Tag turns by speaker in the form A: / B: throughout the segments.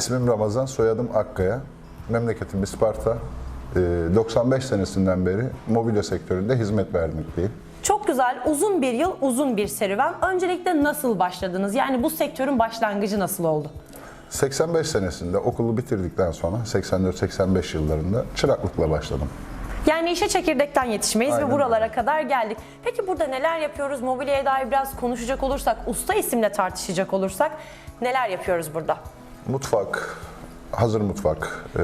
A: İsmim Ramazan, soyadım Akkaya. Memleketim Isparta. Ee, 95 senesinden beri mobilya sektöründe hizmet vermekteyim.
B: Çok güzel, uzun bir yıl, uzun bir serüven. Öncelikle nasıl başladınız? Yani bu sektörün başlangıcı nasıl oldu?
A: 85 senesinde okulu bitirdikten sonra 84-85 yıllarında çıraklıkla başladım.
B: Yani işe çekirdekten yetişmeyiz
A: Aynen
B: ve buralara kadar geldik. Peki burada neler yapıyoruz? Mobilyaya dair biraz konuşacak olursak, usta isimle tartışacak olursak neler yapıyoruz burada?
A: Mutfak, hazır mutfak, e,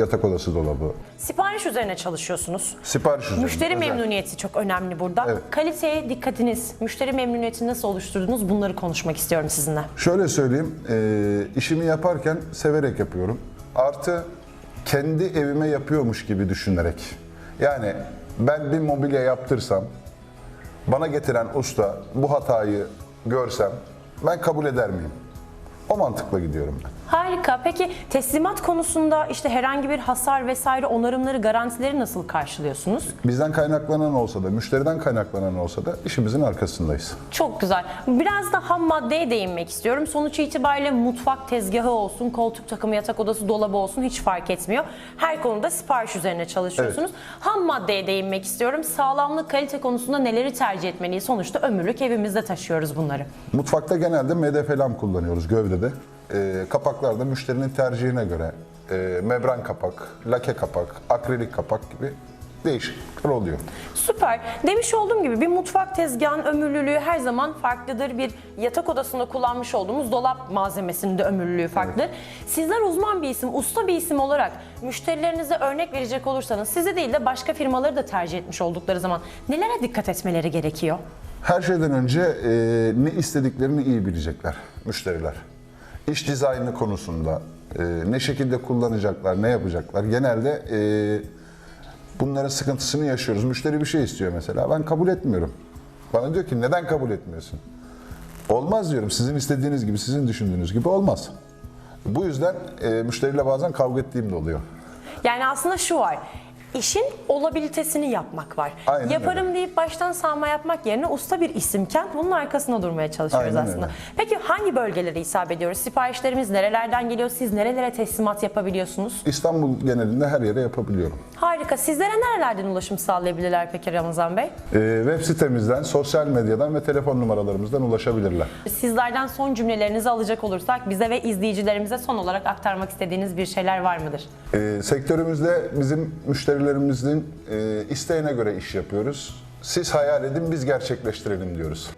A: yatak odası dolabı,
B: Sipariş üzerine çalışıyorsunuz.
A: sipariş üzerine.
B: Müşteri
A: özel.
B: memnuniyeti çok önemli burada.
A: Evet.
B: Kaliteye dikkatiniz, müşteri memnuniyetini nasıl oluşturdunuz? Bunları konuşmak istiyorum sizinle.
A: Şöyle söyleyeyim, e, işimi yaparken severek yapıyorum. Artı kendi evime yapıyormuş gibi düşünerek. Yani ben bir mobilya yaptırsam, bana getiren usta bu hatayı görsem ben kabul eder miyim? O mantıkla gidiyorum ben.
B: Harika. Peki teslimat konusunda işte herhangi bir hasar vesaire onarımları, garantileri nasıl karşılıyorsunuz?
A: Bizden kaynaklanan olsa da, müşteriden kaynaklanan olsa da işimizin arkasındayız.
B: Çok güzel. Biraz da ham maddeye değinmek istiyorum. Sonuç itibariyle mutfak tezgahı olsun, koltuk takımı, yatak odası, dolabı olsun hiç fark etmiyor. Her konuda sipariş üzerine çalışıyorsunuz. Ham maddeye değinmek istiyorum. Sağlamlık, kalite konusunda neleri tercih etmeliyiz? Sonuçta ömürlük evimizde taşıyoruz bunları.
A: Mutfakta genelde MDF lam kullanıyoruz gövdede. Ee, kapaklarda müşterinin tercihine göre e, membran kapak, lake kapak, akrilik kapak gibi değişiklikler oluyor.
B: Süper. Demiş olduğum gibi bir mutfak tezgahının ömürlülüğü her zaman farklıdır. Bir yatak odasında kullanmış olduğumuz dolap malzemesinin de ömürlülüğü farklıdır. Sizler uzman bir isim, usta bir isim olarak müşterilerinize örnek verecek olursanız size değil de başka firmaları da tercih etmiş oldukları zaman nelere dikkat etmeleri gerekiyor?
A: Her şeyden önce e, ne istediklerini iyi bilecekler müşteriler. İş dizaynı konusunda e, ne şekilde kullanacaklar, ne yapacaklar. Genelde e, bunların sıkıntısını yaşıyoruz. Müşteri bir şey istiyor mesela. Ben kabul etmiyorum. Bana diyor ki neden kabul etmiyorsun? Olmaz diyorum. Sizin istediğiniz gibi, sizin düşündüğünüz gibi olmaz. Bu yüzden e, müşteriyle bazen kavga ettiğim de oluyor.
B: Yani aslında şu var. İşin olabilitesini yapmak var.
A: Aynen
B: Yaparım
A: öyle.
B: deyip baştan sağma yapmak yerine usta bir isimken bunun arkasında durmaya çalışıyoruz
A: Aynen
B: aslında.
A: öyle.
B: Peki hangi bölgelere hitap ediyoruz? Siparişlerimiz nerelerden geliyor? Siz nerelere teslimat yapabiliyorsunuz?
A: İstanbul genelinde her yere yapabiliyorum.
B: Harika. Sizlere nerelerden ulaşım sağlayabilirler peki Ramazan Bey?
A: E, web sitemizden, sosyal medyadan ve telefon numaralarımızdan ulaşabilirler.
B: Sizlerden son cümlelerinizi alacak olursak bize ve izleyicilerimize son olarak aktarmak istediğiniz bir şeyler var mıdır?
A: Ee, sektörümüzde bizim müşterilerimizin e, isteğine göre iş yapıyoruz. Siz hayal edin, biz gerçekleştirelim diyoruz.